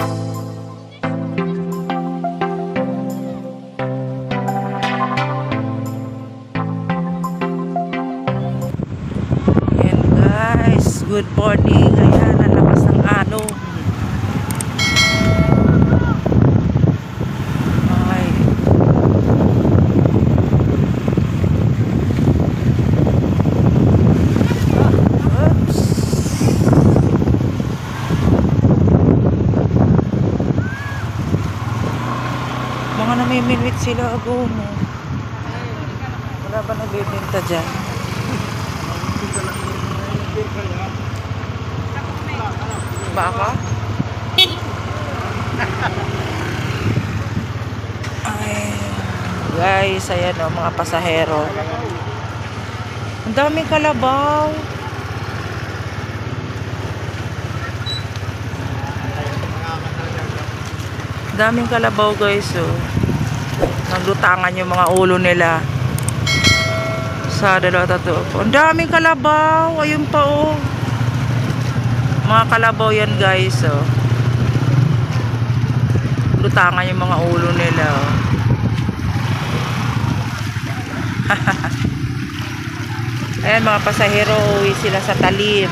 Guys, good morning. Namimilwit sila agomo. Wala ba nagbibinta dyan? Baka? Ay, guys, ayan o, mga pasahero. Ang daming kalabaw. Daming kalabaw guys oh. Naglutangan yung mga ulo nila. Sa dalawa tatlo. Ang daming kalabaw. Ayun pa oh. Mga kalabaw yan guys oh. Lutangan yung mga ulo nila oh. Ayan mga pasahero uwi sila sa talim.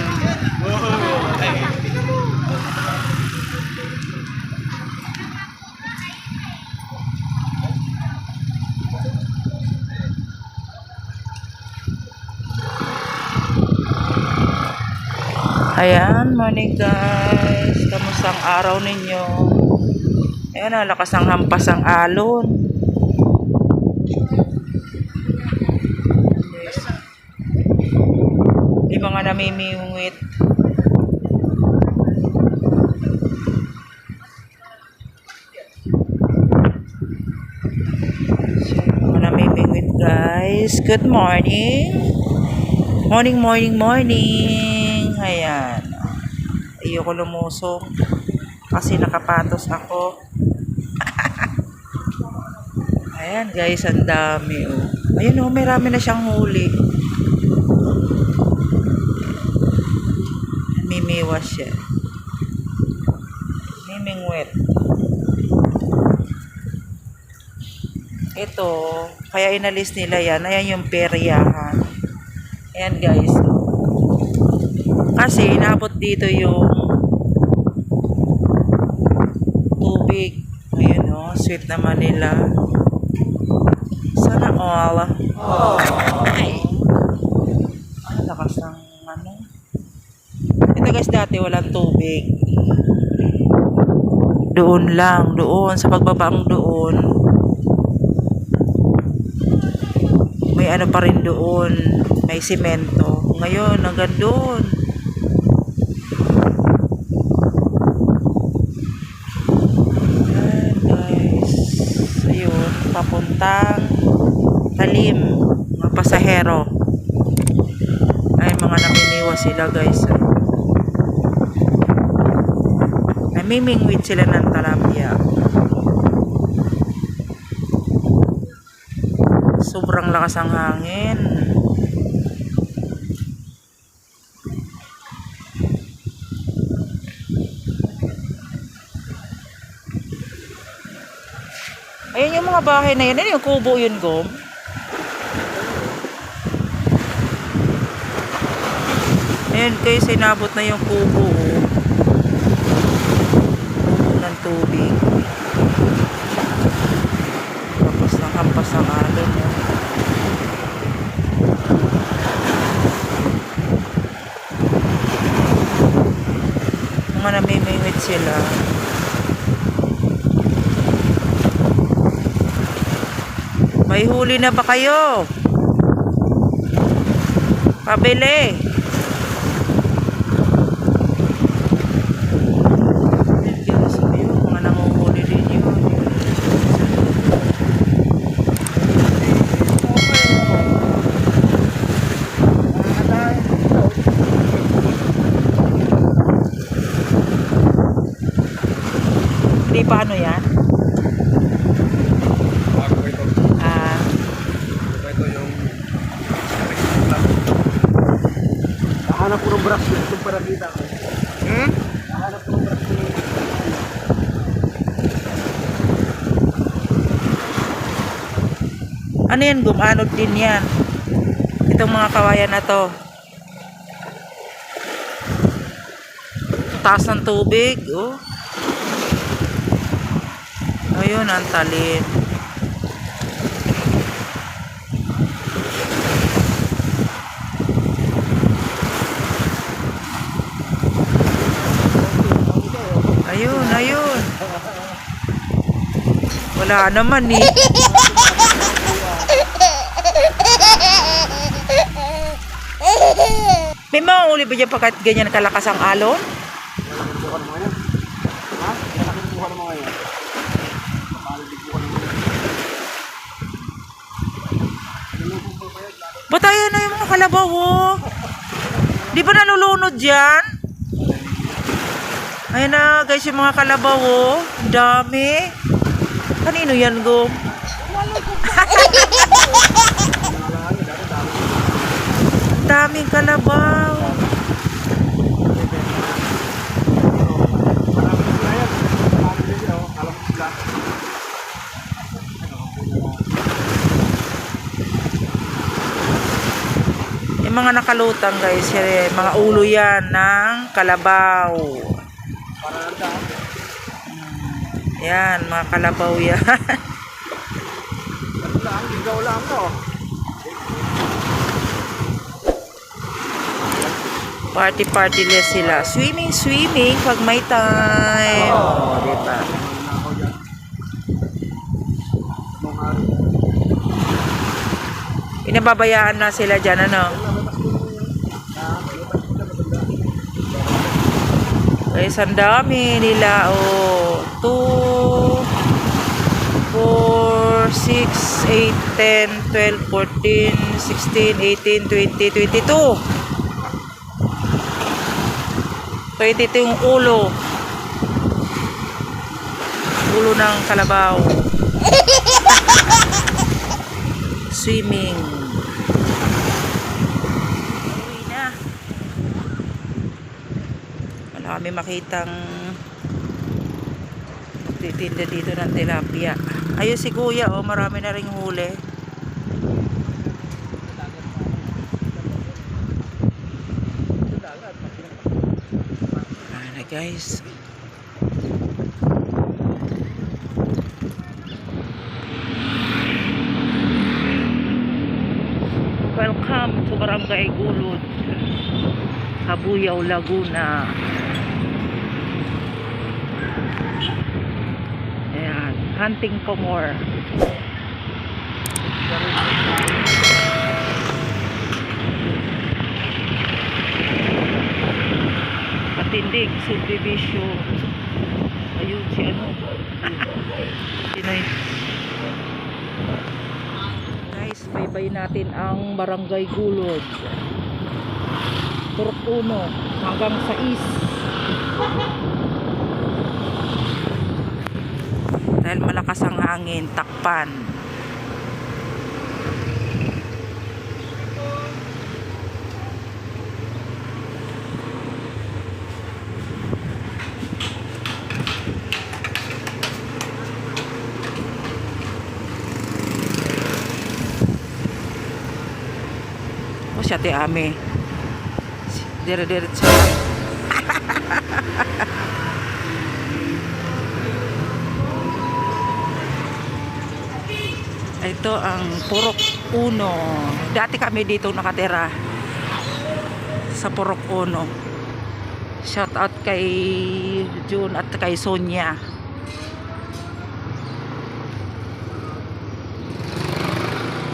Ayan, morning guys. Kamusta ang araw ninyo? Ayan, ang lakas ng hampas ang alon. Di mga namimingwit. So, mga namimingwit guys. Good morning. Morning, morning, morning. Ayan. Ayoko lumusok. Kasi nakapatos ako. Ayan guys, ang dami oh. Ayun oh, may rami na siyang huli. Mimiwas siya. Mimingwet. Ito, kaya inalis nila yan. Ayan yung peryahan. Ayan guys. Kasi inabot dito yung tubig. Ayan o, sweet naman nila. Sana all. Ay. Ang lakas ng ano. Ito guys dati walang tubig. Doon lang, doon, sa pagbabaang doon. May ano pa rin doon, may simento. Ngayon, hanggang doon. Ayan, guys. Ayun, papuntang talim, mga pasahero. Ay, mga namimiwas sila, guys. Namimingwit sila ng talapia. Sobrang lakas ang hangin. Ayun yung mga bahay na yun. Ano yung kubo yun, Gom? Ayun, guys, inabot na yung kubo. oh. Ng tubig. Tapos ng hampas ng alon. oh. Mga namimingwit sila. May huli na ba kayo? Pabili. Guys, paano yan? Bago ito. Ah. Bago ito yung Nahanap ko ng brush na itong parakita ko. Hmm? Ng brush na Ano yan? Gumanod din yan. Itong mga kawayan na to. Taas ng tubig. Oh. Ayun, ang talim. Ayun, ayun. Wala naman eh. May mga uli ba dyan pagkat ganyan kalakas ang alon? Bukan mo ngayon. Ha? Bukan mo ngayon. Bukan Ba't ayan na yung mga kalabaw oh? Di ba nalulunod dyan? Ayan na guys yung mga kalabaw oh. Dami. Kanino yan go? Ang daming kalabaw. Yung mga nakalutang guys, eh, mga ulo yan ng kalabaw. Yan, mga kalabaw yan. Ikaw lang to. Party party less sila. Swimming, swimming pag may time. Oh, diba? Pinababayaan na sila dyan, ano? Guys, ang dami nila. Oh, 2, 4, 6, 8, 10, 12, 14, 16, 18, 20, 22. 22 yung ulo. Ulo ng kalabaw. Swimming. Uwi na. Wala kami makitang titinda dito ng tilapia. Ayun si kuya, oh, marami na ring huli. Ano guys? Welcome to Barangay Gulod, Kabuyaw, Laguna. Ayan, hunting for more. Patindig, subdivision. Ayun si ano. Yun? Guys, baybay natin ang Barangay Gulod. Turok 1 hanggang sa east. Dahil malakas ang hangin, takpan. O siya ti ame. Dire-diretso. Ito ang Purok Uno. Dati kami dito nakatira. Sa Purok Uno. Shout out kay June at kay Sonia.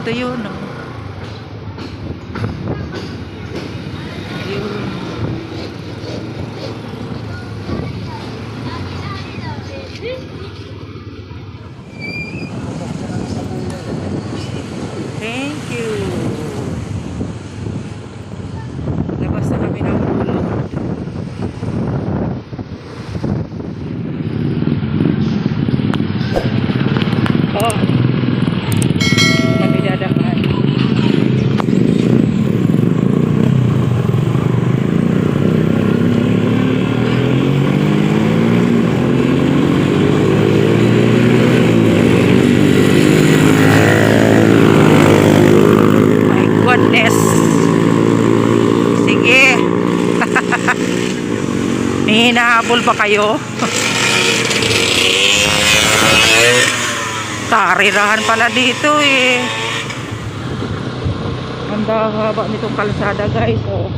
Ito yun. oh. Oh. Nagdadaan. goodness. Sige. May hinahabol ba kayo? Karirahan pala dito eh. Ang haba nitong kalsada guys. Oh.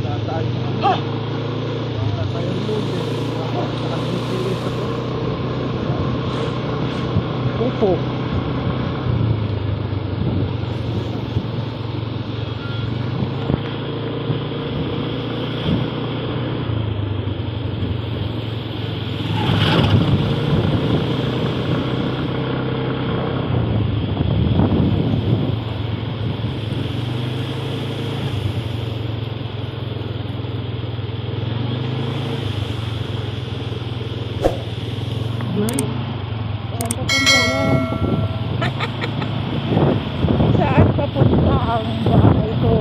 Wala tayo. Ah! Wala tayong load eh. Nakasipilis ako. Upo. Saan papunta ang bahay ko?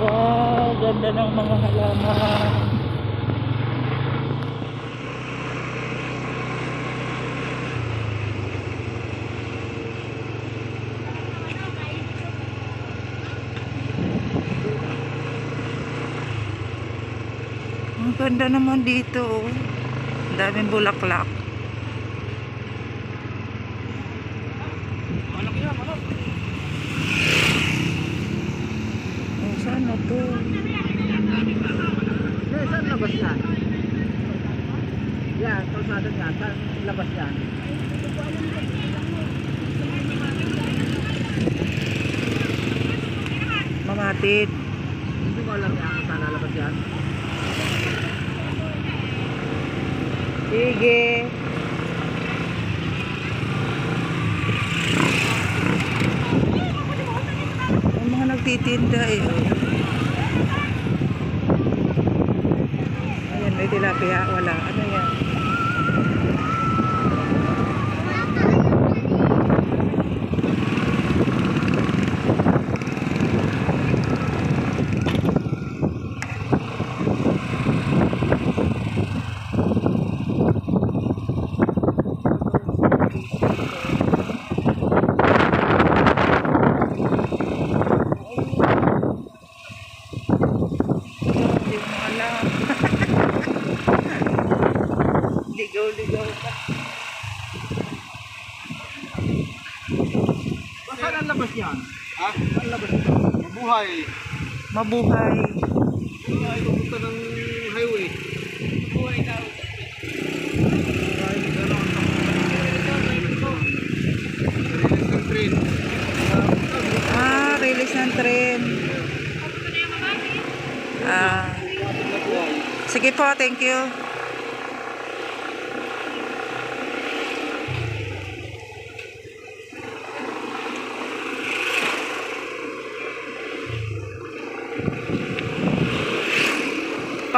Wow, ganda ng mga halaman. Ang ganda naman dito. oh. Ang daming bulaklak. Oh, to? Eh, saan labas yan? Yan, kalsada yan. Saan labas yan? Mamatid. Hindi ko alam yan kung saan lalabas yan. Sige. Ang mga nagtitinda eh. oh. Ayan, may tilapia. Wala. Ano yan? Hindi mo alam. Ligaw-ligaw ka. Ba, saan ang labas yan? Ha? Saan labas yan? Mabuhay. Mabuhay. Mabuhay, pupunta ng highway. Mabuhay daw. Train. Ah, release ng tren. Ah, sige po, thank you.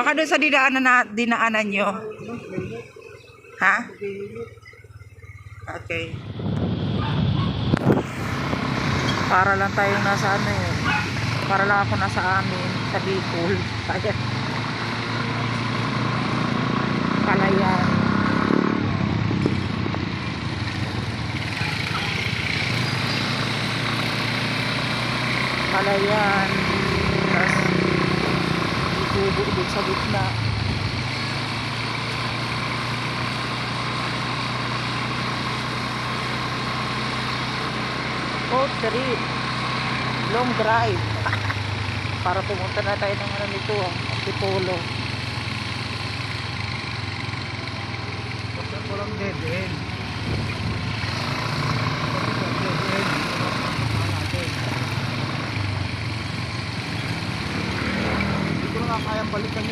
Baka doon sa dinaanan, na, dinaanan nyo. Ha? Okay. Para lang tayong nasa ano eh. Para lang ako nasa amin, sa Bicol. Kaya. Kalayan. Kalayan. Tapos, itubo doon sa gitna. Road trip. Long drive. Para pumunta na tayo ng ano nito, ah, Antipolo. Basta walang dead end. Ko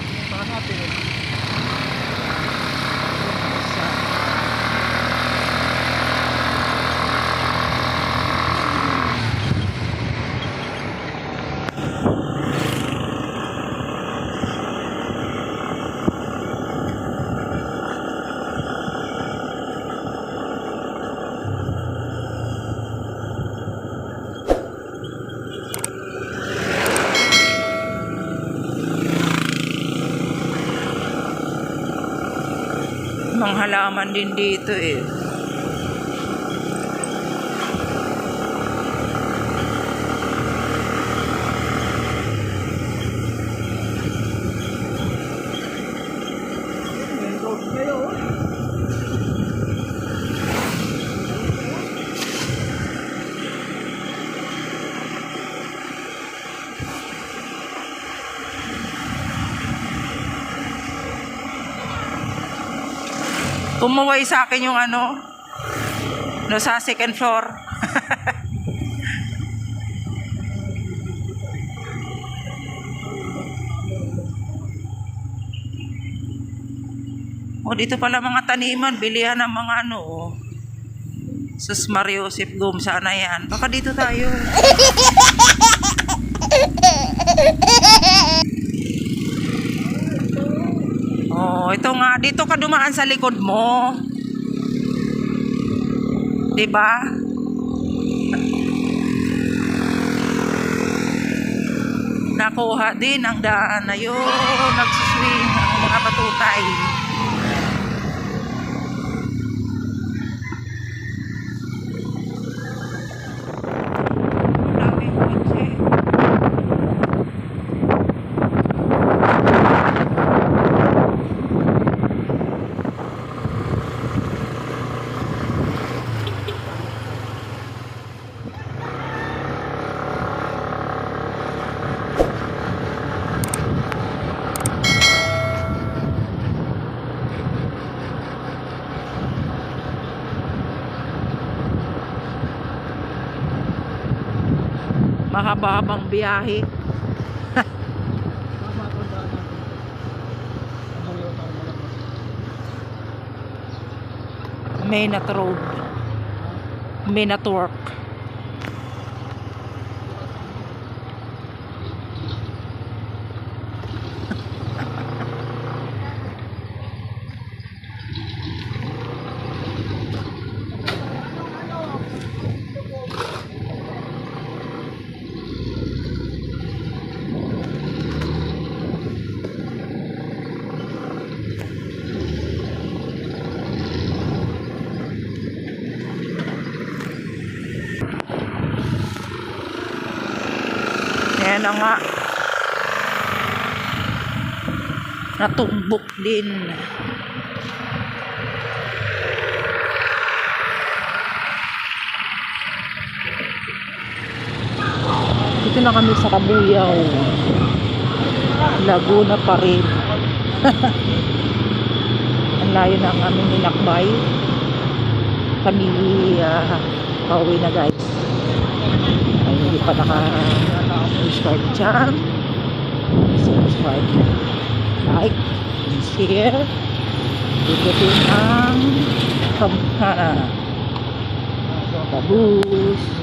halaman din dito eh. Kumuway sa akin yung ano, no, sa second floor. o dito pala mga taniman, bilihan ng mga ano, oh. Sus Mario Sip Gum, sana yan. Baka dito tayo. Oh, ito nga, dito ka dumaan sa likod mo. 'Di ba? Nakuha din ang daan na yun. Nagsuswing ang mga batutay. Mahaba-habang biyahe. Maynat Road. Maynat Work. Ayan na nga. Natumbok din. Dito na kami sa Kabuyaw. Laguna pa rin. Ang layo ng aming ninakbay. Kami uh, pauwi na guys. Ay, hindi pa naka-start dyan. Subscribe. Like. and Share. Ikutin ang kamha. Kabus.